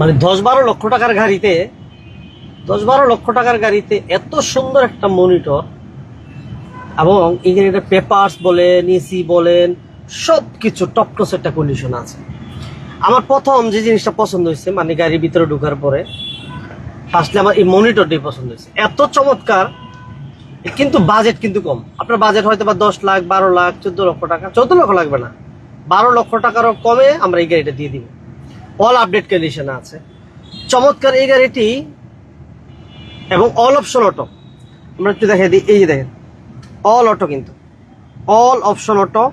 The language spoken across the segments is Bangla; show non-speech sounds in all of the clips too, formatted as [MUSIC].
মানে দশ বারো লক্ষ টাকার গাড়িতে, দশ বারো লক্ষ টাকার গাড়িতে এত সুন্দর একটা মনিটর এবং এই গাড়িটা পেপার্স বলেন এসি বলেন সব কিছু টপ টস একটা কন্ডিশন আছে। আমার প্রথম যে জিনিসটা পছন্দ হয়েছে মানে গাড়ির ভিতরে ঢোকার পরে ফার্স্টলি আমার এই মনিটরটাই পছন্দ হয়েছে। এত চমৎকার, কিন্তু বাজেট কিন্তু কম। আপনার বাজেট হয়তো বা দশ লাখ, বারো লাখ, চোদ্দ লক্ষ টাকা, চোদ্দ লক্ষ লাগবে না। বারো লক্ষ টাকারও কমে আমরা এই গাড়িটা দিয়ে দিব। অল আপডেট কন্ডিশনে আছে। চমৎকার এই গাড়িটি এবং অল অপশন অটো আমরা একটু দেখে দিই এই যে দেখেন অল অটো কিন্তু। অল অপশন অটো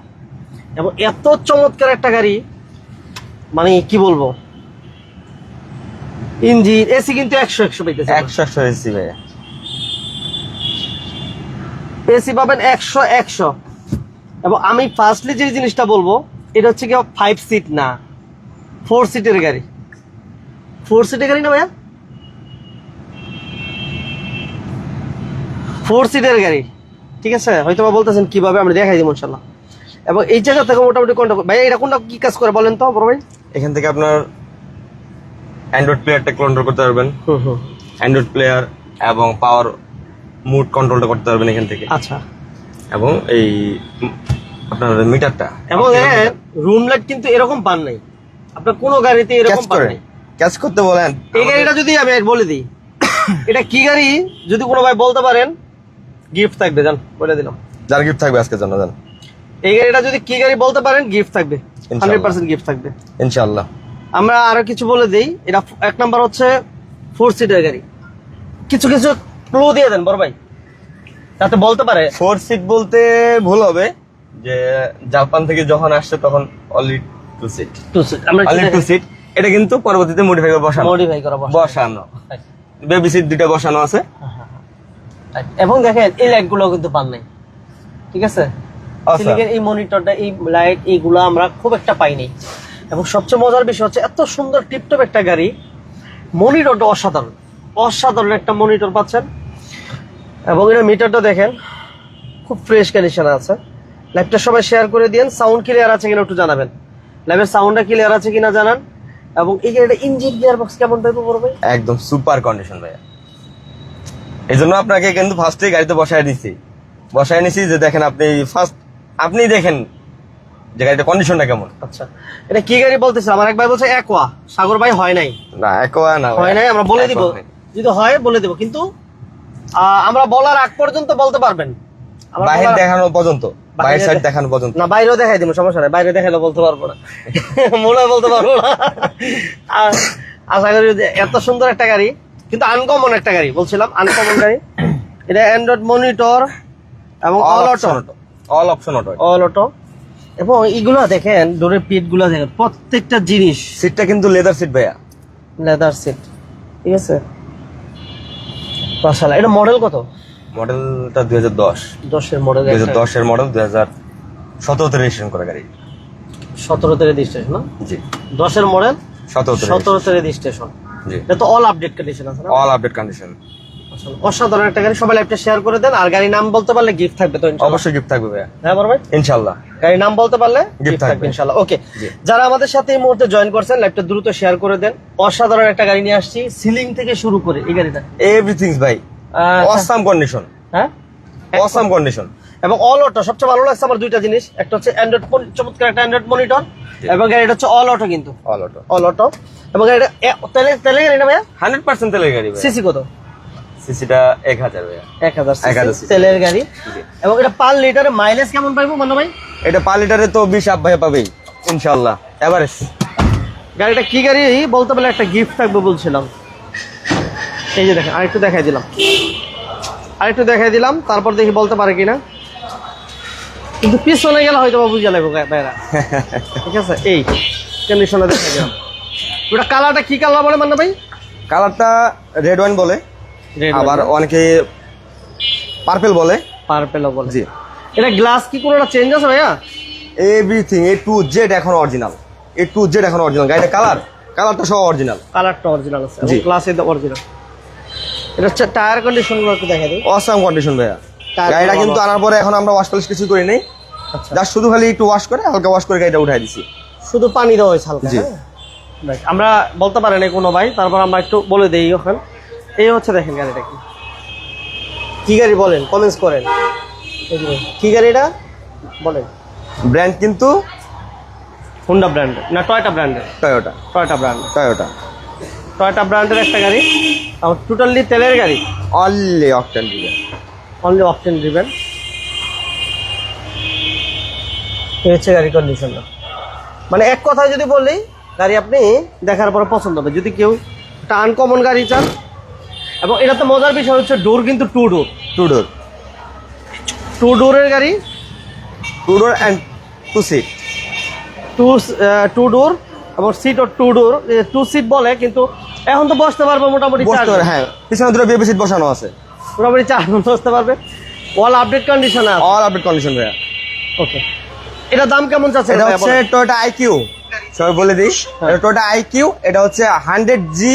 এবং এত চমৎকার একটা গাড়ি মানে কি বলব? ইঞ্জিন এসি কিন্তু একশো একশো পাইতেছে। একশো একশো এসি ভাইয়া এসি পাবেন একশো একশো। এবং আমি ফার্স্টলি যে জিনিসটা বলব এটা হচ্ছে কি ফাইভ সিট না। ফোর সিটের গাড়ি। ফোর সিটের গাড়ি না ভাইয়া? ফোর সিটের গাড়ি। ঠিক আছে? হয়তো বা বলতেছেন কীভাবে আমরা দেখাই দিব ইনশাল্লাহ। এবং এই জায়গা থেকে মোটামুটি কোনটা ভাইয়া এটা কোনটা কি কাজ করে বলেন তো বড় ভাই? এখান থেকে আপনার অ্যান্ড্রয়েড প্লেয়ারটা কন্ট্রোল করতে পারবেন। হুম হুম। অ্যান্ড্রয়েড প্লেয়ার এবং পাওয়ার মুড কন্ট্রোলটা করতে পারবেন এখান থেকে। আচ্ছা। এবং এই আপনার মিটারটা এবং রুম লাইট কিন্তু এরকম পান নাই। আপনার কোনো গাড়িতে এরকম পান নাই ক্যাচ করতে বলেন। এই গাড়িটা যদি আমি বলে দিই এটা কি গাড়ি? যদি কোনো ভাই বলতে পারেন গিফট থাকবে জান বলে দিলাম। যার গিফট থাকবে আজকের জন্য জান। এই গাড়িটা যদি কি গাড়ি বলতে পারেন গিফট থাকবে। হান্ড্রেড পার্সেন্ট গিফট থাকবে। ইনশাআল্লাহ। আমরা আরও কিছু বলে দিই। এটা এক নাম্বার হচ্ছে ফোর সিটের গাড়ি। কিছু কিছু ক্লু দিয়ে দেন বড় ভাই। তাতে বলতে পারে। ফোর সিট বলতে ভুল হবে যে জাপান থেকে যখন আসছে তখন only two seat two seat আমরা টু সিট এটা কিন্তু পরবর্তীতে মডিফাই করে বসানো। মডিফাই করা বসা। বসানো। বেবি সিট দুইটা বসানো আছে। এবং দেখেন এই লাইটগুলো কিন্তু পান নাই। ঠিক আছে? আচ্ছা। সিলিকের এই মনিটরটা এই লাইট এইগুলো আমরা খুব একটা পাইনি এবং সবচেয়ে মজার বিষয় হচ্ছে এত সুন্দর টিপটপ একটা গাড়ি মনিটরটা অসাধারণ। অসাধারণ একটা মনিটর পাচ্ছেন। এবং এটা মিটারটা দেখেন খুব ফ্রেশ কন্ডিশন আছে। লাইভটা সবাই শেয়ার করে দিন সাউন্ড ক্লিয়ার আছে কিনা একটু জানাবেন। লাইভের সাউন্ডটা ক্লিয়ার আছে কিনা জানান? এবং এই গাড়িটা ইঞ্জিন গিয়ার বক্স কেমন টাইপের পড়বে একদম সুপার কন্ডিশন ভাইয়া। এই জন্য আপনাকে কিন্তু ফার্স্টে গাড়িতে বসায় দিছি বসায় নিছি যে দেখেন আপনি ফার্স্ট আপনি দেখেন যে গাড়িটা কন্ডিশনটা কেমন। আচ্ছা। এটা কি গাড়ি বলতেছে? আমার এক ভাই বলছে একোয়া সাগর ভাই হয় নাই। না একোয়া না হয় নাই আমরা বলে দিব। যদি হয় বলে দিব। কিন্তু আমরা বলার আগ পর্যন্ত বলতে পারবেন। বলার- দেখানো পর্যন্ত সাইড দেখানো পর্যন্ত। না বাইরেও দেখাই দিব সমস্যা নাই বাইরে দেখাইলে বলতে পারব না। মনে বলতে পারব না। আশা করি এত সুন্দর একটা গাড়ি কিন্তু আনকমন একটা গাড়ি বলছিলাম আনকমন গাড়ি। এটা অ্যান্ড্রয়েড মনিটর এবং all auto all option auto all auto এবং এইগুলো দেখেন ডোরের পিটগুলো দেখেন প্রত্যেকটা জিনিস। সিটটা কিন্তু লেদার সিট ভাইয়া। লেদার সিট ঠিক আছে? মাশাআল্লাহ এটা মডেল কত? মডেলটা দুই হাজার দশ। দশের মডেল দুই হাজার দশের মডেল দুই হাজার সতেরোতে রেজিস্ট্রেশন করা গাড়ি। সতেরোতে রেজিস্ট্রেশন না? জি। দশের মডেল সতেরোতে সতেরোতে রেজিস্ট্রেশন জি। এটা তো অল আপডেট কন্ডিশন আছে না? অল আপডেট কন্ডিশন অসাধারণ একটা গাড়ি সবাই লাইভটা শেয়ার করে দেন। আর গাড়ির নাম বলতে পারলে গিফট থাকবে তো অবশ্যই গিফট থাকবে ভাইয়া। হ্যাঁ বড় ভাই? ইনশাল্লাহ। গাড়ির নাম বলতে পারলে গিফট থাকবে। ইনশাআল্লাহ ওকে যারা আমাদের সাথে এই মুহূর্তে জয়েন করছেন লাইভটা দ্রুত শেয়ার করে দেন। অসাধারণ একটা গাড়ি নিয়ে আসছি। সিলিং থেকে শুরু করে এই গাড়িটা। এভরিথিং ভাই। অসাম কন্ডিশন হ্যাঁ? অসাম কন্ডিশন এবং অল অটো সবচেয়ে ভালো লাগছে আমার দুইটা জিনিস। একটা হচ্ছে অ্যান্ড্রয়েড ফোন চমৎকার একটা অ্যান্ড্রয়েড মনিটর এবং গাড়িটা হচ্ছে অল অটো কিন্তু। অল অটো অল অটো এবং গাড়িটা তেলে তেলে গাড়ি না ভাইয়া? হান্ড্রেড পার্সেন্ট তেলের গাড়ি ভাই সিসি কত? সিসিটা এক হাজার ভাইয়া। এক হাজার এক হাজার তেলের গাড়ি। এবং এটা পার লিটারে মাইলেজ কেমন পাইবো মানো ভাই? এটা পার লিটারে তো বিশ আপ ভাই পাবেই ইনশাল্লাহ এভারেজ গাড়িটা কি গাড়ি? বলতে পারলে একটা গিফট থাকবে বলছিলাম। এই যে দেখেন আরেকটু দেখাই দিলাম। আরেকটু দেখাই দিলাম তারপর দেখি বলতে পারে কিনা। কিন্তু পিছনে গেলে হয়তো বা বুঝে লাগবে ভাইরা। [LAUGHS] ঠিক আছে? এই কন্ডিশনে দেখাই দিলাম। ওটা কালারটা কি কালার বলে মান্না ভাই? কালারটা রেড ওয়াইন বলে। আবার অনেকে পার্পেল বলে। পার্পেলও বলে। জি। এটা গ্লাস কি কোনোটা চেঞ্জ আছে ভাইয়া? এভরিথিং এ টু জেড এখন অরিজিনাল এ টু জেড এখন অরিজিনাল গাড়িটা কালার। কালারটা সব অরিজিনাল কালারটা অরিজিনাল আছে। গ্লাস অরিজিনাল এটা হচ্ছে টায়ার কন্ডিশনগুলো একটু দেখা দিই। অসাম কন্ডিশন ভাইয়া। গাড়িটা কিন্তু আনার পরে এখন আমরা ওয়াশ পলিশ কিছু করি নেই। আচ্ছা। জাস্ট শুধু খালি একটু ওয়াশ করে হালকা ওয়াশ করে গাড়িটা উঠাই দিছি। শুধু পানি দেওয়া হয়েছে হালকা। হ্যাঁ? আমরা বলতে পারি না কোনো ভাই তারপর আমরা একটু বলে দেই ওখানে। এই হচ্ছে দেখেন গাড়িটা কি। কি গাড়ি বলেন? কমেন্টস করেন। এই যে, কি গাড়ি বলেন। ব্র্যান্ড কিন্তু হুন্ডা ব্র্যান্ডের না টয়টা ব্র্যান্ডের Toyota Toyota brand Toyota Toyota ব্র্যান্ডের একটা গাড়ি। আর টোটালি তেলের গাড়ি। Only octane diesel only option দিবেন এই হচ্ছে গাড়ি কন্ডিশনটা মানে এক কথায় যদি বলি গাড়ি আপনি দেখার পর পছন্দ হবে। যদি কেউ একটা আনকমন গাড়ি চান এবং এটা তো মজার বিষয় হচ্ছে ডোর কিন্তু two door two door two ডোরের গাড়ি। Two door and two seat two two door এবং সিট ও টু ডোর টু সিট বলে কিন্তু এখন তো বসতে পারবে মোটামুটি হ্যাঁ পিছনে দুটো বেবি সিট বসানো আছে। মোটামুটি চারজন বসতে পারবে। অল আপডেট কন্ডিশন আছে? অল আপডেট কন্ডিশন ভাইয়া। ওকে এটা দাম কেমন চাচ্ছে এটা হচ্ছে টয়োটা আইকিউ সবাই বলে দিই হ্যাঁ। এটা টয়োটা আইকিউ এটা হচ্ছে হান্ড্রেড জি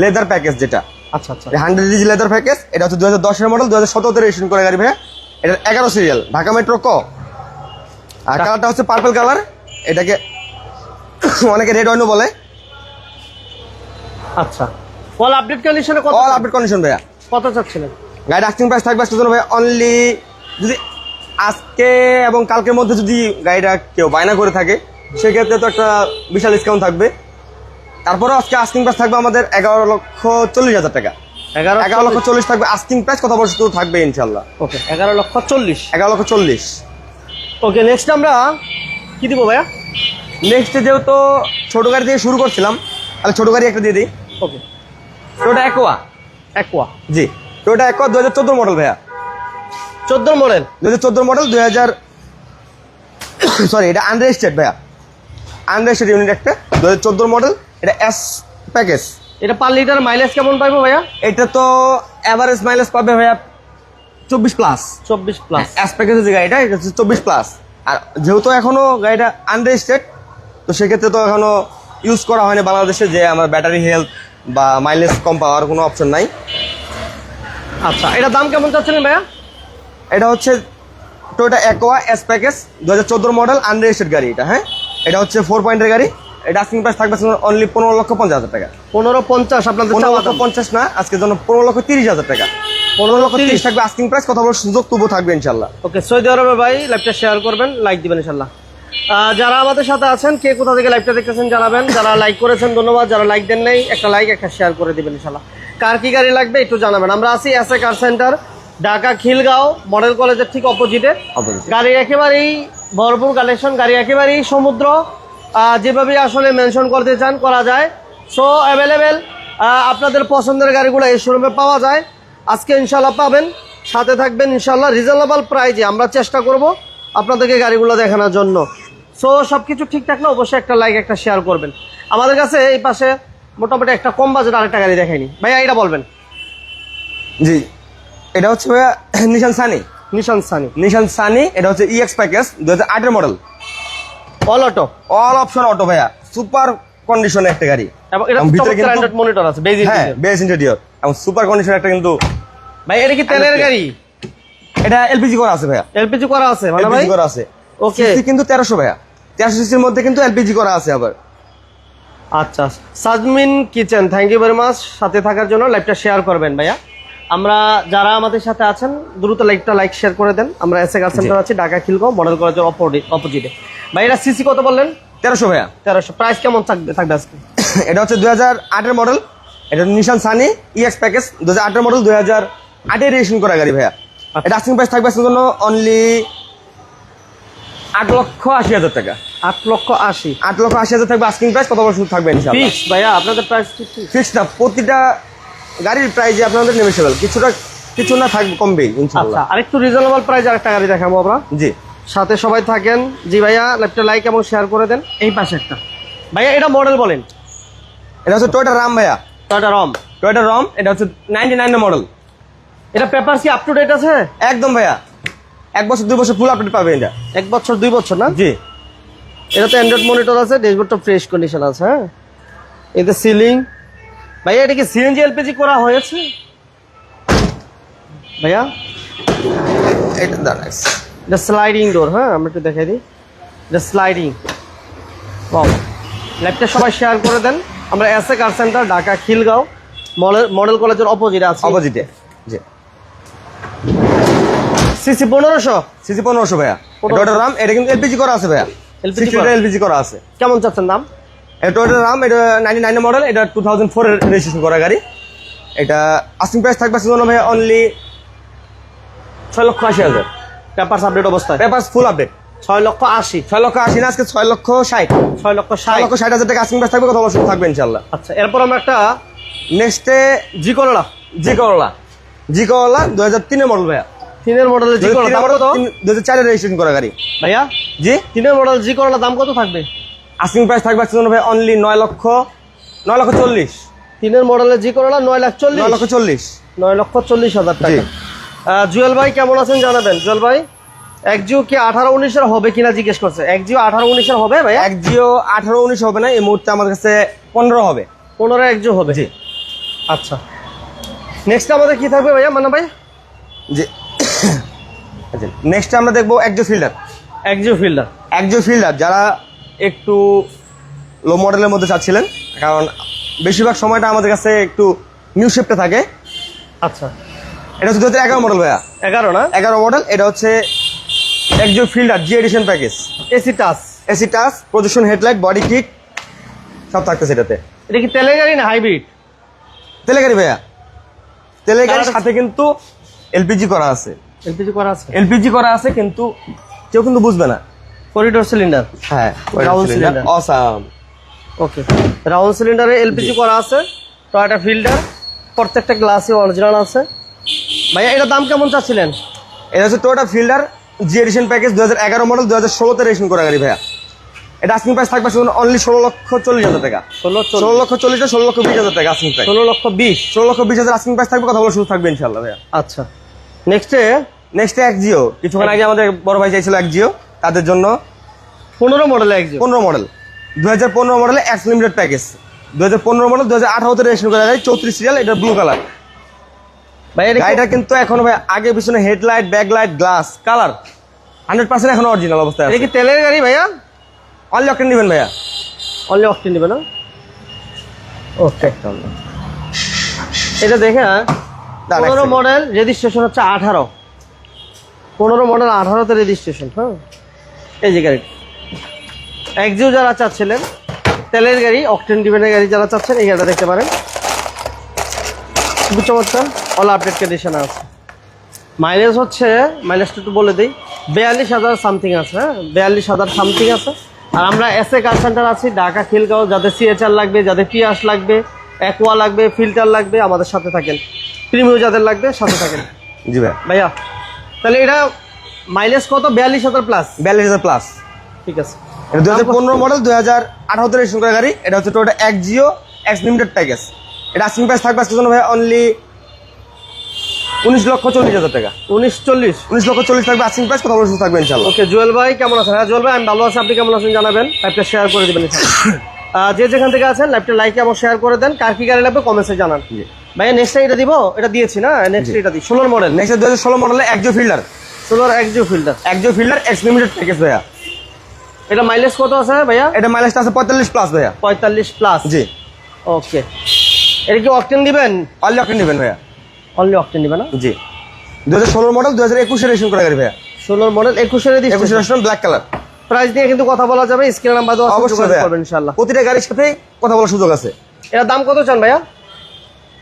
লেদার প্যাকেজ যেটা। আচ্ছা আচ্ছা। হান্ড্রেড জি লেদার প্যাকেজ এটা হচ্ছে দু হাজার দশের মডেল দু হাজার সতেরোতে রেজিস্ট্রেশন করে গাড়ি ভাইয়া। এটা এগারো সিরিয়াল ঢাকা মেট্রো ক। আর কালারটা হচ্ছে পার্পল কালার এটাকে [COUGHS] অনেকে রেড ওয়াইনও বলে। আচ্ছা। অল আপডেট কন্ডিশনে কত অল আপডেট কন্ডিশন ভাইয়া। কত চাচ্ছিলেন? গাড়ির আস্কিং প্রাইস থাকবে আজকের জন্য ভাই অনলি যদি আজকে এবং কালকের মধ্যে যদি গাড়িটা কেউ বায়না করে থাকে সেক্ষেত্রে তো একটা বিশাল ডিসকাউন্ট থাকবে। তারপরেও আজকে আস্কিং প্রাইস থাকবে আমাদের এগারো লক্ষ চল্লিশ হাজার টাকা। এগারো এগারো লক্ষ চল্লিশ। থাকবে আস্কিং প্রাইস কথা বলছে তো থাকবে ইনশাল্লাহ ওকে এগারো লক্ষ চল্লিশ। এগারো লক্ষ চল্লিশ। ওকে নেক্সট আমরা কি দিব ভাইয়া? নেক্সট যেহেতু ছোট গাড়ি দিয়ে শুরু করছিলাম তাহলে ছোট গাড়ি একটা দিয়ে দিই। ওকে টোটা একোয়া অ্যাকোয়া জি। টোটা একোয়া দু হাজার চোদ্দ মডেল ভাইয়া। চোদ্দ মডেল দু হাজার চোদ্দ মডেল দুই হাজার সরি [COUGHS] এটা আনরেজিস্টার্ড ভাইয়া। আনরেজিস্টার্ড ইউনিট একটা দু হাজার চোদ্দোর মডেল এটা এস প্যাকেজ এটা পার লিটার মাইলেজ কেমন পাইবো ভাইয়া? এটা তো অ্যাভারেজ মাইলেজ পাবে ভাইয়া চব্বিশ প্লাস চব্বিশ প্লাস এস প্যাকেজের যে গাড়িটা এটা হচ্ছে চব্বিশ প্লাস আর যেহেতু এখনও গাড়িটা আনরেজিস্টার্ড তো সেক্ষেত্রে তো এখনও ইউজ করা হয়নি বাংলাদেশে যে আমার ব্যাটারি হেলথ বা মাইলেজ কম পাওয়ার কোনো অপশন নাই। আচ্ছা এটা দাম কেমন চাচ্ছিলেন ভাইয়া? এটা হচ্ছে টোয়োটা অ্যাকোয়া এস প্যাকেজ দু হাজার চোদ্দোর মডেল আনরেজিস্টার্ড গাড়ি এটা হ্যাঁ? এটা হচ্ছে ফোর পয়েন্টের গাড়ি। এটা আস্কিং প্রাইস থাকবে অনলি পনেরো লক্ষ পঞ্চাশ হাজার টাকা। পনেরো পঞ্চাশ আপনাদের পনেরো লক্ষ পঞ্চাশ না আজকের জন্য পনেরো লক্ষ তিরিশ হাজার টাকা। পনেরো লক্ষ তিরিশ। থাকবে আস্কিং প্রাইস কথা বলার সুযোগ তবু থাকবে ইনশাল্লাহ। ওকে সৌদি আরবে ভাই লাইভটা শেয়ার করবেন লাইক দিবেন ইনশাল্লাহ। যারা আমাদের সাথে আছেন কে কোথা থেকে লাইভটা দেখতেছেন জানাবেন। যারা লাইক করেছেন ধন্যবাদ। যারা লাইক দেন নাই একটা লাইক একটা শেয়ার করে দেবেন ইনশাল্লাহ। কার কি গাড়ি লাগবে একটু জানাবেন। আমরা আছি S A car centre Dhaka Khilgaon model কলেজের ঠিক অপোজিটে. গাড়ি একেবারেই ভরপুর কালেকশন গাড়ি একেবারেই সমুদ্র। যেভাবে আসলে মেনশন করতে চান করা যায়। সো অ্যাভেলেবেল আপনাদের পছন্দের গাড়িগুলো এই শোরুমে পাওয়া যায়। আজকে ইনশাল্লাহ পাবেন। সাথে থাকবেন ইনশাল্লাহ রিজনেবল প্রাইজে আমরা চেষ্টা করব আপনাদেরকে গাড়িগুলো দেখানোর জন্য। সো সব কিছু ঠিক থাকলে অবশ্যই একটা লাইক একটা শেয়ার করবেন। আমাদের কাছে এই পাশে মোটামুটি একটা কম বাজেট আরেকটা গাড়ি দেখায়নি। ভাইয়া এটা বলবেন। জি। এটা হচ্ছে ভাইয়া নিশান সানি নিশান সানি নিশান সানি এটা হচ্ছে ইএক্স প্যাকেজ দু হাজার আটের model all auto all option auto ভাইয়া। সুপার কন্ডিশনে একটা গাড়ি। এবং এটা ভিতরে কিন্তু- মনিটর আছে বেজিক হ্যাঁ বেস ইন্টেরিয়র এবং সুপার কন্ডিশন একটা কিন্তু ভাই এটা কি তেলের গাড়ি? এটা এলপিজি করা আছে ভাইয়া। এলপিজি করা আছে মানে ভাই? এলপিজি করা আছে. সিসি কিন্তু তেরোশো ভাইয়া। তেরোশো সিসির মধ্যে কিন্তু এলপিজি করা আছে আবার। আচ্ছা। Sazmin kitchen thank you very much সাথে থাকার জন্য লাইভটা শেয়ার করবেন ভাইয়া। আমরা যারা আমাদের সাথে আছেন দ্রুত লাইকটা লাইক শেয়ার করে দেন। আমরা এসে কার সেন্টার আছি ঢাকা খিলগাঁও মডেল কলেজের অপোজিটে ভাই এটা সিসি কত বললেন? তেরোশো ভাইয়া। তেরোশো। প্রাইস কেমন থাকবে থাকবে আজকে? [COUGHS] এটা হচ্ছে দুই হাজার আটের মডেল এটা নিশান সানি ইএক্স প্যাকেজ দু হাজার আটের মডেল দুই হাজার আটে রেজিস্ট্রেশন করা গাড়ি ভাইয়া। এটা আস্কিং প্রাইস থাকবে আজকের জন্য অনলি আট লক্ষ আশি হাজার টাকা। আট লক্ষ আশি। আট লক্ষ আশি হাজার থাকবে আস্কিং প্রাইস কত বছর থাকবে ফিক্স ভাইয়া আপনাদের প্রাইস ফিক্স না প্রতিটা গাড়ির প্রাইজে আপনাদের কিছুটা কিছু না থাকবে কমবে আচ্ছা ইনশাআল্লাহ আরেকটু রিজনেবল প্রাইস আরেকটা গাড়ি দেখাবো আমরা। জি। সাথে সবাই থাকেন। জি ভাইয়া লাইভটা লাইক এবং শেয়ার করে দেন। এই পাশে একটা। ভাইয়া এটা মডেল বলেন। এটা হচ্ছে টয়োটা রাম ভাইয়া। টয়টা রম টয়োটা রম এটা হচ্ছে নাইনটি নাইন মডেল এটা পেপার কি আপ টু ডেট আছে? একদম ভাইয়া। এক বছর দুই বছর ফুল আপডেট পাবে এটা। এক বছর দুই বছর না? জি। এটা তো অ্যান্ড্রয়েড মনিটর আছে ড্যাশবোর্ডটা ফ্রেশ কন্ডিশন আছে হ্যাঁ? এতে সিলিং ভাইয়া এটা কি সিএনজি এলপিজি করা হয়েছে? ভাইয়া? এটা দাঁড়াইছে এটা স্লাইডিং ডোর হ্যাঁ? আমরা একটু দেখাই দিই। এটা স্লাইডিং ল্যাবটা সবাই শেয়ার করে দেন। আমরা S A car centre Dhaka Khilgaon model model কলেজের অপোজিটে আছে। অপোজিটে জি। সিসি পনেরোশো? সিসি পনেরোশো ভাইয়া। পনেরোশো। রাম এটা কিন্তু এলপিজি করা আছে ভাইয়া। করা? এলপিজি করা আছে। কেমন চাচ্ছেন দাম? এটা রাম এটা নাইনটি নাইন মডেল এটা টু থাউজেন্ড ফোরের রেজিস্ট্রেশন করা গাড়ি। এটা আস্টিং প্রাইস থাকবে সেজন্য ভাইয়া অনলি ছয় লক্ষ আশি হাজার। পেপারস আপডেট অবস্থায়। পেপার ফুল আপডেট ছয় লক্ষ আশি। ছয় লক্ষ আশি না আজকে ছয় লক্ষ ষাট। ছয় লক্ষ ষাট। লক্ষ ষাট হাজার টাকা আস্টিং প্রাইস থাকবে কথা বলা শুরু থাকবে ইনশাল্লাহ আচ্ছা এরপর আমরা একটা নেক্সটে জি করলা জি করলা জি করলা দু হাজার তিনের মডেল ভাইয়া। তিনের মডেলের জি করলা দাম কত? দু হাজার চারের রেজিস্ট্রেশন করা গাড়ি। ভাইয়া? জি? তিনের মডেল জি করলা দাম কত থাকবে? আস্টিং প্রাইস থাকবে আজকে ভাই অনলি নয় লক্ষ নয় লক্ষ চল্লিশ। তিনের মডেলের জি করলা নয় লাখ চল্লিশ? নয় লক্ষ চল্লিশ। নয় লক্ষ চল্লিশ হাজার টাকা। জুয়েল ভাই কেমন আছেন জানাবেন? জুয়েল ভাই এক জিও কি আঠারো উনিশের হবে কিনা জিজ্ঞেস করছে? এক জিও আঠারো উনিশের হবে ভাইয়া? এক জিও আঠারো উনিশ হবে না এই মুহূর্তে আমাদের কাছে পনেরো হবে। পনেরো এক জিও হবে? জি। আচ্ছা। নেক্সট আমাদের কি থাকবে ভাইয়া মানে ভাই? জি। নেক্সট আমরা দেখব Axio Fielder Axio Fielder Axio Fielder যারা একটু লো মডেলের মধ্যে চাচ্ছিলেন কারণ বেশিরভাগ সময়টা আমাদের কাছে একটু নিউ শেপটা থাকে। আচ্ছা। এটা হচ্ছে এগারো মডেল ভাইয়া। এগারো না? এগারো মডেল এটা হচ্ছে Axio Fielder G edition package AC touch AC touch প্রদূষণ headlight body kit সব থাকতেছে এটাতে। এটা কি তেলের গাড়ি না হাইব্রিড তেলে গাড়ি ভাইয়া। তেলে গাড়ির সাথে কিন্তু এলপিজি করা আছে। এলপিজি করা আছে? এলপিজি করা আছে কিন্তু কেউ কিন্তু বুঝবে না। করিডোর সিলিন্ডার হ্যাঁ Round cylinder. Awesome okay round সিলিন্ডারে LPG করা আছে টয়টা ফিল্টার প্রত্যেকটা গ্লাসে অরিজিনাল আছে। ভাইয়া এটার দাম কেমন চাচ্ছিলেন? এটা হচ্ছে টোটা ফিল্ডার জি এডিশন প্যাকেজ দু হাজার এগারো মডেল দু হাজার ষোলোতে রেজিস্ট্রেশন করা গাড়ি ভাইয়া। এটা আস্কিং প্রাইস থাকবে শুধু অনলি ষোলো লক্ষ চল্লিশ হাজার টাকা। ষোলো ষোলো লক্ষ চল্লিশ ষোলো লক্ষ বিশ হাজার টাকা আস্কিং প্রাইস ষোলো লক্ষ বিশ? ষোলো লক্ষ বিশ হাজার আস্কিং প্রাইস থাকবে কথা বলা শুরু থাকবে ইনশাল্লাহ ভাইয়া। আচ্ছা। নেক্সটে নেক্সট এক জিও কিছুক্ষণ আগে আমাদের বড় ভাই চাইছিল এক জিও তাদের জন্য পনেরো মডেল একজন পনেরো মডেল দু হাজার পনেরো মডেলে এক্স লিমিটেড প্যাকেজ দু হাজার পনেরো মডেল দু হাজার আঠারোতে রেজিস্ট্রেশন করা যায় চৌত্রিশ সিরিয়াল এটা ব্লু কালার ভাই গাড়িটা কিন্তু এখনও ভাই আগে পিছনে headlight backlight glass colour hundred percent এখন অরিজিনাল অবস্থায় এটা কি তেলের গাড়ি ভাইয়া? অনলি অকেন নেবেন ভাইয়া। অনলি অকটেন নেবে না? ওকে এটা দেখে এক পনেরো। মডেল রেজিস্ট্রেশন হচ্ছে আঠারো। পনেরো মডেল আঠারোতে রেজিস্ট্রেশন হ্যাঁ? এই যে গাড়ি একজিও যারা চাচ্ছিলেন তেলের গাড়ি অকটেন ডিভেনের গাড়ি যারা চাচ্ছেন এই গাড়িটা দেখতে পারেন। খুবই চমৎকার। অল আপডেট কন্ডিশন আছে। মাইলেজ হচ্ছে মাইলেজটা একটু বলে দিই বিয়াল্লিশ হাজার সামথিং আছে হ্যাঁ? বিয়াল্লিশ হাজার সামথিং আছে। আর আমরা এস এ কার সেন্টার আছি ঢাকা খিলগাঁও যাদের সিএচআর লাগবে যাদের পিয়াস লাগবে অ্যাকোয়া লাগবে ফিল্টার লাগবে আমাদের সাথে থাকেন। প্রিমিও যাদের লাগবে সাথে থাকেন। জি ভাই। ভাইয়া তাহলে এটা মাইলেজ কত? বিয়াল্লিশ হাজার প্লাস বিয়াল্লিশ হাজার প্লাস ঠিক আছে। এটা দু হাজার পনেরো মডেল দু হাজার আঠারোতে রেজিস্ট্রেশন করা গাড়ি। এটা হচ্ছে Toyota Axio X limited package এটা আস্কিং প্রাইস থাকবে আজকের জন্য ভাই অনলি উনিশ লক্ষ চল্লিশ হাজার টাকা। উনিশ চল্লিশ। উনিশ লক্ষ চল্লিশ থাকবে আস্কিং প্রাইস কথা বলে থাকবে ইনশাল্লাহ ওকে জুয়েল ভাই কেমন আছেন? হ্যাঁ জুয়েল ভাই আমি ভালো আছি। আপনি কেমন আছেন জানাবেন? লাইভটা শেয়ার করে দেবেন [COUGHS] যে যেখান থেকে আছেন লাইভটা লাইক এবং শেয়ার করে দেন। কার কি গাড়ি লাগবে কমেন্টসে জানান। ভাইয়া নেক্সট এটা দিব? এটা দিয়েছি না? নেক্সট এটা দিই ষোলোর মডেল নেক্সট দু হাজার ষোলো মডেলে একজো ফিল্ডার ষোলোর Axio Fielder Axio Fielder X limited package ভাইয়া। এটা মাইলেজ কত আছে ভাইয়া? এটা মাইলেজটা আছে পঁয়তাল্লিশ প্লাস ভাইয়া। পঁয়তাল্লিশ প্লাস জি। ওকে এটা কি অকটেন দিবেন? অনলি অকেন নেবেন ভাইয়া। অনলি অকটেন দিবেন না? জি। দু হাজার ষোলো মডেল দু হাজার একুশে রেজিস্ট্রেশন করা গাড়ি ভাইয়া। ষোলোর মডেল একুশের একুশে রেজিস্ট্রেশন ব্ল্যাক কালার প্রাইস নিয়ে কিন্তু কথা বলা যাবে স্ক্রিন নাম্বার দেওয়া অবশ্যই করবেন ইনশাল্লাহ প্রতিটা গাড়ির সাথে কথা বলার সুযোগ আছে। এটার দাম কত চান ভাইয়া?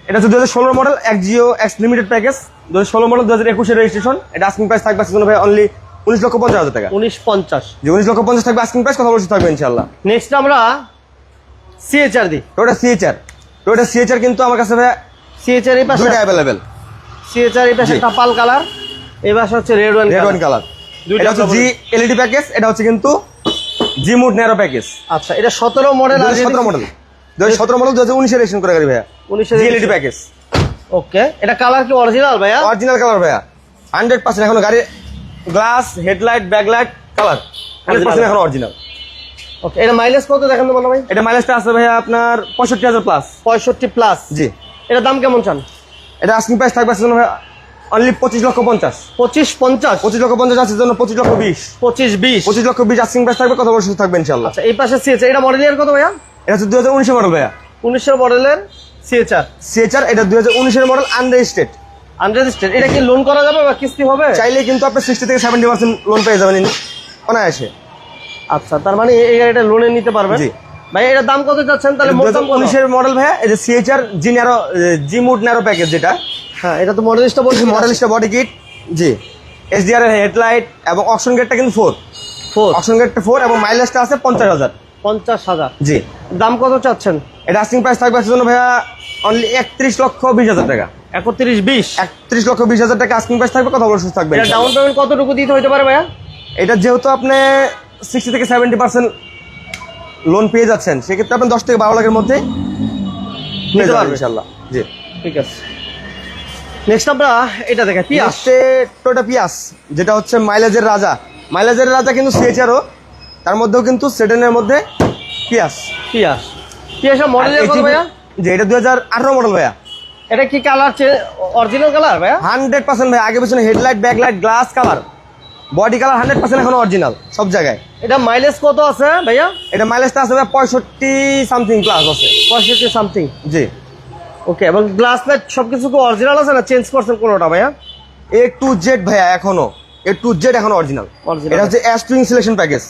এটা হচ্ছে দু হাজার ষোলো মডেল এক জিও এক্স লিমিটেড প্যাকেজ দু হাজার ষোলো মডেল দু হাজার একুশে রেজিস্ট্রেশন এটা আস্কিং প্রাইস থাকবে আজকের ভাই অনলি উনিশ লক্ষ পঞ্চাশ হাজার টাকা। উনিশ পঞ্চাশ। যে উনিশ লক্ষ পঞ্চাশ থাকবে আস্কিং প্রাইস কথা বলছি থাকবে ইনশাল্লাহ নেক্সট আমরা সিএচআর দিই। ওটা সিএচআর ওটা সিএচআর কিন্তু আমার কাছে ভাই সিএচআর এই পাশে দুইটা অ্যাভেলেবেল সিএচআর এই পাশে জি। একটা পাল কালার এই পাশে হচ্ছে red one red one colour দুইটা এটা হচ্ছে জি এলইডি প্যাকেজ এটা হচ্ছে কিন্তু জি মুড ন্যারো প্যাকেজ আচ্ছা এটা সতেরো মডেল হাজার সতেরো মডেল দু হাজার সতেরো মডেল দু হাজার উনিশে রেজিস্ট্রেশন করে গাড়ি ভাইয়া। উনিশে জি এলইডি প্যাকেজ ওকে এটা কালার কি অরিজিনাল ভাইয়া? অরিজিনাল কালার ভাইয়া। হান্ড্রেড পার্সেন্ট এখন গাড়ির glass headlight backlight colour hundred percent এখন অরিজিনাল ওকে এটা মাইলেজ কত দেখেন তো বলো ভাই? এটা মাইলেজটা আছে ভাইয়া আপনার পঁয়ষট্টি হাজার প্লাস পঁয়ষট্টি প্লাস জি। এটার দাম কেমন চান? এটা আস্কিং প্রাইস থাকবে আজকের জন্য ভাইয়া অনলি পঁচিশ লক্ষ পঞ্চাশ। পঁচিশ পঞ্চাশ? পঁচিশ লক্ষ পঞ্চাশ আছে জন্য পঁচিশ লক্ষ বিশ। পঁচিশ বিশ। পঁচিশ লক্ষ বিশ আস্কিং প্রাইস থাকবে বলে সুস্থ থাকবে ইনশাল্লাহ আচ্ছা এই পাশে সিএচআর এটা মডেল ইয়ার কত ভাইয়া? এটা হচ্ছে দু হাজার উনিশের মডেল ভাইয়া। উনিশের মডেলের সিএচআর সিএচআর এটা দু হাজার উনিশের মডেল আনরেজিস্টেড আনরেজিস্টার্ড এটা কি লোন করা যাবে বা কিস্তি হবে? চাইলে কিন্তু আপনি সিক্সটি থেকে সেভেন্টি পার্সেন্ট লোন পেয়ে যাবেন অনায়াসে। আচ্ছা তার মানে এই গাড়িটা লোনে নিতে পারবেন? জি। ভাই এটার দাম কত যাচ্ছেন তাহলে দু মোট দাম উনিশের মডেল ভাইয়া এই যে CHR G narrow G mood narrow package যেটা। হ্যাঁ এটা তো মডেলিস্টটা বলছি। মডেলিস্টা বডি কিট জি। এসডিআর এর হেডলাইট এবং অপশন গেটটা কিন্তু ফোর ফোর অপশন গেটটা ফোর এবং মাইলেজটা আছে পঞ্চাশ হাজার। পঞ্চাশ হাজার। জি। দাম কত চাচ্ছেন? এটা আস্কিং প্রাইস থাকবে জন্য ভাইয়া অনলি একত্রিশ লক্ষ বিশ হাজার টাকা। একত্রিশ বিশ? একত্রিশ লক্ষ বিশ হাজার টাকা আস্কিং প্রাইস থাকবে কথা বলে সুস্থ থাকবে এটা ডাউন পেমেন্ট কতটুকু দিতে হতে পারে ভাইয়া? এটা যেহেতু আপনি সিক্সটি থেকে সেভেন্টি পার্সেন্ট লোন পেয়ে যাচ্ছেন সেক্ষেত্রে আপনি দশ থেকে বারো লাখের মধ্যে নিতে পারবেন। ইনশাল্লাহ। জি। ঠিক আছে। নেক্সট আমরা এটা দেখে পিয়াস। টোটা পিয়াস যেটা হচ্ছে মাইলেজের রাজা। মাইলেজের রাজা কিন্তু সিএচআরও তার মধ্যেও কিন্তু সেডেনের মধ্যে পিয়াস পিয়াস পিয়াসের মডেল আর কত ভাইয়া? যে এটা দুই হাজার আঠারো মডেল ভাইয়া। এটা কি কালার অরিজিনাল কালার ভাইয়া? হান্ড্রেড পার্সেন্ট ভাই আগে পিছনে headlight backlight glass colour body colour hundred percent এখন অরিজিনাল সব জায়গায়। এটা মাইলেজ কত আছে ভাইয়া? এটা মাইলেজটা আছে ভাই পঁয়ষট্টি সামথিং প্লাস আছে। পঁয়ষট্টি সামথিং জি। ওকে এবং গ্লাস লাইট সবকিছু কি অরিজিনাল আছে না চেঞ্জ করছেন কোনোটা ভাইয়া? এ টু জেড ভাইয়া এখনও। এ টু জেড এখন অরিজিনাল। এটা হচ্ছে ash two insulation package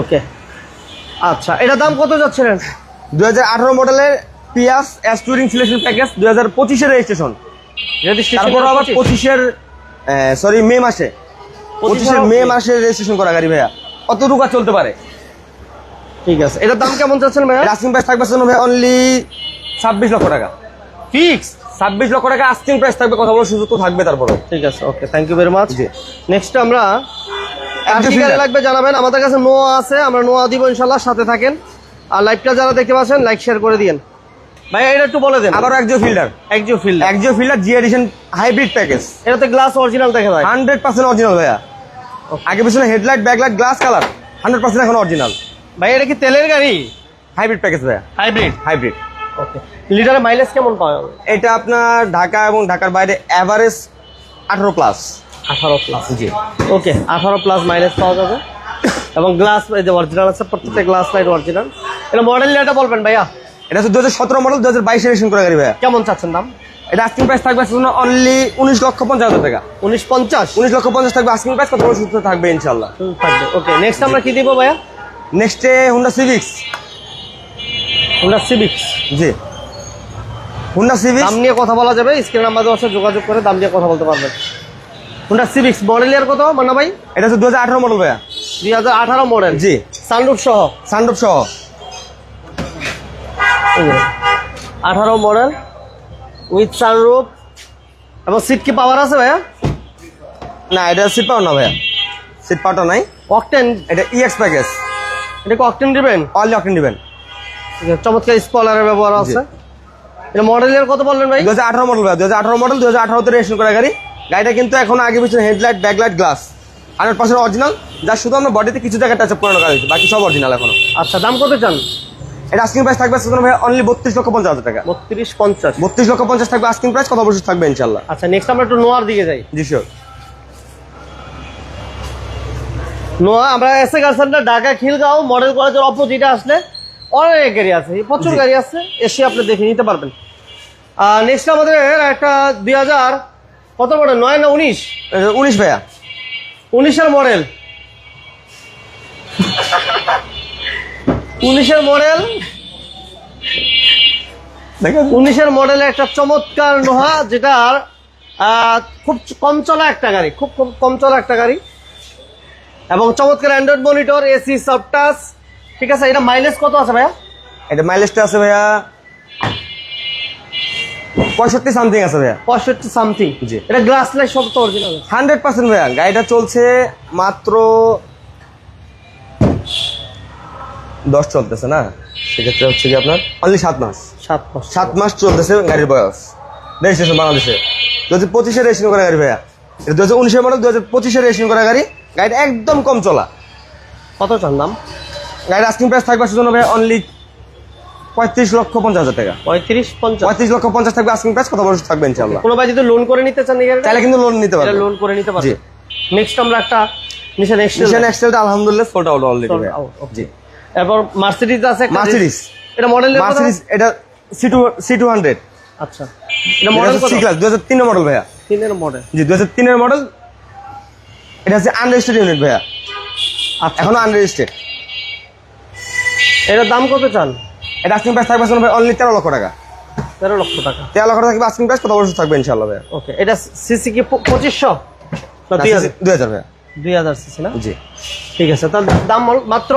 okay আচ্ছা এটা দাম কত যাচ্ছিলেন? দুই হাজার আঠারো মডেলের পিয়াস অ্যাশ টু ইনসুলেশন প্যাকেজ দুই হাজার পঁচিশের রেজিস্ট্রেশন তারপর আবার পঁচিশের সরি মে মাসে। পঁচিশের মে মাসে রেজিস্ট্রেশন করা গাড়ি ভাইয়া। কতটুকু আর চলতে পারে? ঠিক আছে। এটার দাম কেমন চাচ্ছেন ভাইয়া? আস্কিং প্রাইস থাকবে ভাই অনলি ছাব্বিশ লক্ষ টাকা। ফিক্স ছাব্বিশ লক্ষ টাকা আস্কিং প্রাইস থাকবে কথা বলার সুযোগ তো থাকবে তারপরে ঠিক আছে okay thank you very much. Next আমরা গাড়ি লাগবে জানাবেন। আমাদের কাছে নোয়া আছে আমরা নোয়া দিব ইনশাল্লাহ সাথে থাকেন। আর লাইভটা যারা দেখতে পাচ্ছেন লাইক শেয়ার করে দিন ভাই এটা একটু বলে দেন। Fielder Fielder G edition hybrid package এটাতে গ্লাস অরিজিনাল দেখে ভাই। হান্ড্রেড পার্সেন্ট অরিজিনাল ভাইয়া। আগে পিছনে headlight backlight glass colour hundred percent এখন অরিজিনাল ভাই এটা কি তেলের গাড়ি? হাইব্রিড প্যাকেজ ভাইয়া। হাইব্রিড হাইব্রিড ওকে লিটারে মাইলেজ কেমন পাওয়া এটা আপনার ঢাকা এবং ঢাকার বাইরে অ্যাভারেজ আঠারো প্লাস আঠারো প্লাস জি। ওকে আঠারো প্লাস মাইলেজ পাওয়া যাবে। এবং গ্লাস এই যে অরিজিনাল আছে প্রত্যেকটা গ্লাস লাইট অরিজিনাল এটা মডেল এটা বলবেন ভাইয়া। এটা হচ্ছে দু হাজার সতেরো মডেল দু হাজার বাইশে রেশন করা গাড়ি ভাইয়া। কেমন চাচ্ছেন দাম? এটা আস্কিং প্রাইস থাকবে অনলি উনিশ লক্ষ পঞ্চাশ হাজার টাকা। উনিশ পঞ্চাশ? উনিশ লক্ষ পঞ্চাশ থাকবে আস্কিং প্রাইস কত সুস্থ থাকবে ইনশাল্লাহ থাকবে। ওকে নেক্সট আমরা কি দিব ভাইয়া? নেক্সটে Honda Civic X Honda Civic X জি। হুন্ডা সিভিক্স দাম নিয়ে কথা বলা যাবে স্ক্রিন নাম্বার দেওয়া আছে যোগাযোগ করে দাম নিয়ে কথা বলতে পারবেন। হোন্ডা সিভিক্স মডেল ইয়ার কত মান্না ভাই? এটা হচ্ছে দু হাজার আঠারো মডেল ভাইয়া। দুই হাজার আঠারো মডেল জি। সানরুফ সহ? সানরূপ সহ। আঠারো মডেল উইথ সানরুফ এবং সিট কি পাওয়ার আছে ভাইয়া? না এটা সিট পাও না ভাইয়া। সিট পাওয়াটা নাই। অকটেন এটা ইএক্স প্যাকেজ এটা কি অকটেন দিবেন? অনলি অকটেন দিবেন। চমৎকার স্পলারের ব্যবহার আছে। এটা মডেল কত বললেন ভাই? দু হাজার আঠারো মডেল ভাইয়া। দু হাজার আঠারো মডেল দু হাজার আঠারোতে রেজিস্ট্রেশন করা গাড়ি। গাড়িটা কিন্তু এখন আগে পিছনে headlight backlight glass. Hundred percent original যা শুধু আমরা বডিতে কিছু জায়গায় টাচ পুরানো করা হয়েছে বাকি সব অরিজিনাল এখনও। আচ্ছা দাম কত চান? এটা আস্কিং প্রাইস থাকবে সেজন্য ভাই অনলি বত্রিশ লক্ষ পঞ্চাশ হাজার টাকা। বত্রিশ পঞ্চাশ। বত্রিশ লক্ষ পঞ্চাশ থাকবে আস্কিং প্রাইস কত বছর থাকবে ইনশাল্লাহ আচ্ছা নেক্সট আমরা একটু নোয়ার দিকে যাই। জি শিওর নোয়া আমরা এসে গার্সেন্টার ঢাকা খিলগাঁও মডেল কলেজের অপোজিটে আসলে অনেক গাড়ি আছে। প্রচুর গাড়ি আছে এসে আপনি দেখে নিতে পারবেন। আর নেক্সট আমাদের একটা দুই হাজার কত মডেল? নয় না উনিশ? উনিশ ভাইয়া। উনিশের মডেল। উনিশের মডেল? দেখেন। উনিশের মডেলের একটা চমৎকার নোহা যেটার খুব কম চলা একটা গাড়ি খুব খুব কম চলা একটা গাড়ি। এবং চমৎকার অ্যান্ড্রয়েড মনিটর এসি সফটাস ঠিক আছে এটা মাইলেজ কত আছে ভাইয়া? এটা মাইলেজটা আছে ভাইয়া পঁয়ষট্টি সামথিং আছে ভাইয়া। পঁয়ষট্টি সামথিং জি। এটা গ্লাস লাইট সব তো অরিজিনাল হান্ড্রেড পার্সেন্ট ভাইয়া গাড়িটা চলছে মাত্র দশ চলতেছে না? সেক্ষেত্রে হচ্ছে কি আপনার? অনলি সাত মাস। সাত মাস। সাত মাস চলতেছে গাড়ির বয়স। রেজিস্ট্রেশন বাংলাদেশে। দু হাজার পঁচিশে রেজিস্ট্রেশন করা গাড়ি ভাইয়া। এটা দু হাজার উনিশের মডেল দু হাজার পঁচিশে রেজিস্ট্রেশন করা গাড়ি। গাড়িটা একদম কম চলা। কত চান দাম? গাড়ির আস্কিং প্রাইস থাকবে সেজন্য ভাই অনলি পঁয়ত্রিশ লক্ষ পঞ্চাশ হাজার টাকা। পঁয়ত্রিশ পঞ্চাশ। পঁয়ত্রিশ লক্ষ পঞ্চাশ থাকবে আস্কিং প্রাইস কত বছর থাকবে ইনশাল্লাহ কোনো ভাই যদি লোন করে নিতে চান চাইলে কিন্তু লোন নিতে পারবে লোন করে নিতে পারবে নেক্সট আমরা একটা নিশান এক্সটেল নিশান এক্সেলটা আলহামদুলিল্লাহ সোল্ড আউট অলরেডি. জি। এরপর মার্সিডিজ আছে Mercedes। এটা মডেল মার্সিডিজ এটা C two C two hundred আচ্ছা। এটা মডেল সি ক্লাস দু হাজার তিনের মডেল ভাইয়া। তিনের মডেল জি দু হাজার তিনের মডেল এটা হচ্ছে আনরেজিস্টার্ড ইউনিট ভাইয়া। আচ্ছা। এখনও আনরেজিস্টার্ড এটার দাম কত চান? এটা আস্কিং প্রাইস থাকবে ভাই অনলি তেরো লক্ষ টাকা। তেরো লক্ষ টাকা। তেরো লক্ষ টাকা থাকবে আস্কিং প্রাইস কত বছর থাকবে ইনশাল্লাহ ভাইয়া? ওকে এটা সিসি কি পঁচিশশো? দুই হাজার। হাজার দুই হাজার সিসি না? জি। ঠিক আছে তার দাম মাত্র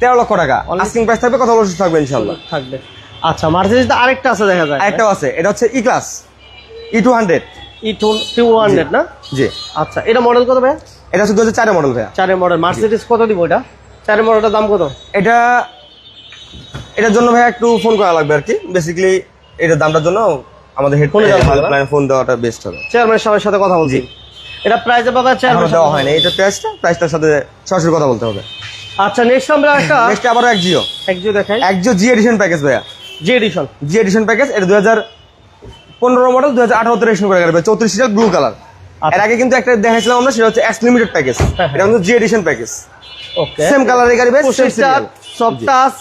তেরো লক্ষ টাকা। আস্কিং প্রাইস থাকবে কত বছর থাকবে ইনশাল্লাহ থাকবে। আচ্ছা মার্সিডিজ আরেকটা আছে দেখা যায়। আরেকটাও আছে এটা হচ্ছে E class E two hundred E two two hundred না? জি। আচ্ছা এটা মডেল কত ভাই এটা হচ্ছে দু হাজার চারের মডেল ভাইয়া। চারের মডেল মার্সিডিজ কত দিব এটা? চারের মডেলটার দাম কত? এটা এটার জন্য ভাইয়া একটু ফোন করা লাগবে আর কি। বেসিক্যালি এটার দামটার জন্য আমাদের না? হেডফোন ফোন দেওয়াটা বেস্ট হবে। চেয়ারম্যান সবার সাথে কথা বলছি। এটা পাবে এখনও চেয়ারম্যান দেওয়া হয়নি। এটা প্রাইসটা প্রাইসটার সাথে সরাসরি কথা বলতে হবে। আচ্ছা নেক্সট আমরা একটা নেক্সট আবারও এক জিও একজু দেখাই। এক জিও জি এডিশন প্যাকেজ ভাইয়া। G edition G edition package এটা দু হাজার পনেরো মডেল দু হাজার আঠারোতে রেশন করে গেলে চৌত্রিশ সিটার ব্লু কালারের আগে কিন্তু একটা দেখাইছিলাম আমরা সেটা হচ্ছে এক্স লিমিটেড প্যাকেজ। হ্যাঁ, হ্যাঁ। এটা কিন্তু G edition package okay same কালারের গাড়ি ভাই সব টাচ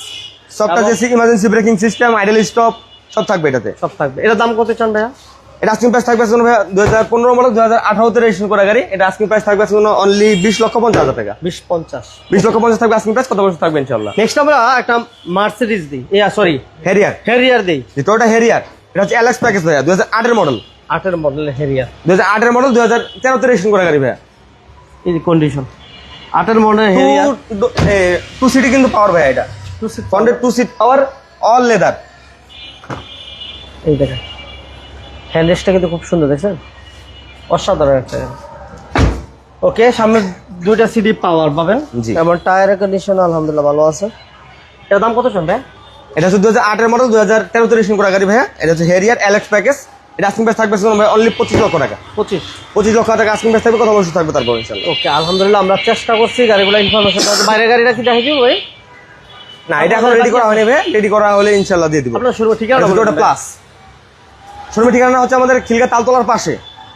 সবটা যে emergency braking system idle stop সব থাকবে এটাতে। সব থাকবে। এটার দাম কত চান ভাইয়া? এটা আস্কিং প্রাইস থাকবে শুনুন ভাইয়া দু হাজার পনেরো মডেল দু হাজার আঠারোতে রেজিস্ট্রেশন করা গাড়ি। এটা আস্কিং প্রাইস থাকবে শুনুন অনলি বিশ লক্ষ পঞ্চাশ হাজার টাকা। বিশ পঞ্চাশ। বিশ লক্ষ পঞ্চাশ থাকবে আস্কিং প্রাইস কত বছর থাকবে ইনশাল্লাহ নেক্সট আমরা একটা মার্সিডিজ দিই। ইয়া সরি হেরিয়ার হেরিয়ার দিই। যেটা হেরিয়ার এটা হচ্ছে এলএক্স প্যাকেজ ভাইয়া দু হাজার আটের মডেল আটের মডেল হেরিয়ার দু হাজার আটের মডেল দু হাজার তেরোতে রেজিস্ট্রেশন করা গাড়ি ভাইয়া। এই কন্ডিশন আটের মডেল হেরিয়ার টু সিটি কিন্তু পাওয়ার ভাইয়া এটা। ফ্রন্টের two seat power all leather এই দেখেন। হ্যান্ডেসটা কিন্তু খুব সুন্দর দেখছেন? অসাধারণ একটা ওকে সামনে দুইটা সিডি পাওয়ার পাবেন। জি। এবং টায়ারের কন্ডিশন আলহামদুলিল্লাহ ভালো আছে। এর দাম কত ভাই? এটা হচ্ছে দু হাজার আটের মডেল দু হাজার তেরোতে রেজিস্ট্রেশন করা গাড়ি ভাইয়া। এটা হচ্ছে হেরিয়ার এলএক্স প্যাকেজ এটা আস্কিং প্রাইস থাকবে ভাই অনলি পঁচিশ লক্ষ টাকা। পঁচিশ? পঁচিশ লক্ষ টাকা আস্কিং প্রাইস থাকবে কত বছর থাকবে তারপর ইনশাল্লাহ। ওকে আলহামদুলিল্লাহ আমরা চেষ্টা করছি গাড়িগুলো ইনফরমেশন বাইরের গাড়িটা কি দিব ভাই? না এটা এখন রেডি করা হয়নি রেডি করা হলে ইনশাল্লাহ দিয়ে দিব। আপনার শুরু ঠিকানা। প্লাস শোরুমের ঠিকানা হচ্ছে আমাদের খিলগা তালতলার পাশে।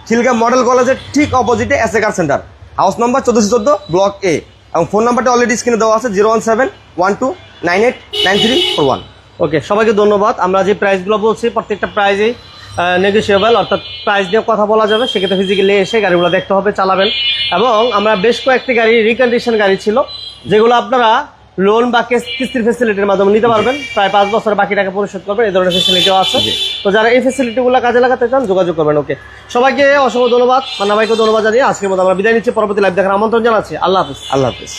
খিলগা মডেল কলেজের ঠিক অপোজিটে S car centre house number চোদ্দশো চোদ্দ ব্লক এ এবং ফোন নাম্বারটা অলরেডি স্ক্রিনে দেওয়া আছে zero one seven one two nine eight nine three four one okay সবাইকে ধন্যবাদ। আমরা যে প্রাইসগুলো বলছি প্রত্যেকটা প্রাইজেই নেগোসিয়েবল অর্থাৎ প্রাইস নিয়ে কথা বলা যাবে। সেক্ষেত্রে ফিজিক্যালি এসে গাড়িগুলো দেখতে হবে চালাবেন। এবং আমরা বেশ কয়েকটি গাড়ি রিকন্ডিশন গাড়ি ছিল যেগুলো আপনারা লোন বা কেস- কিস্তির ফেসিলিটির মাধ্যমে নিতে পারবেন। প্রায় পাঁচ বছর বাকি টাকা পরিশোধ করবেন এই ধরনের ফেসিলিটিও আছে। তো যারা এই ফেসিলিটিগুলো কাজে লাগাতে চান যোগাযোগ করবেন ওকে সবাইকে অসংখ্য ধন্যবাদ। মান্না ভাইকে ধন্যবাদ জানিয়ে আজকের মতো আমরা বিদায় নিচ্ছি। পরবর্তী লাইভ দেখার আমন্ত্রণ জানাচ্ছি। আল্লাহ হাফিজ। আল্লাহ হাফিজ।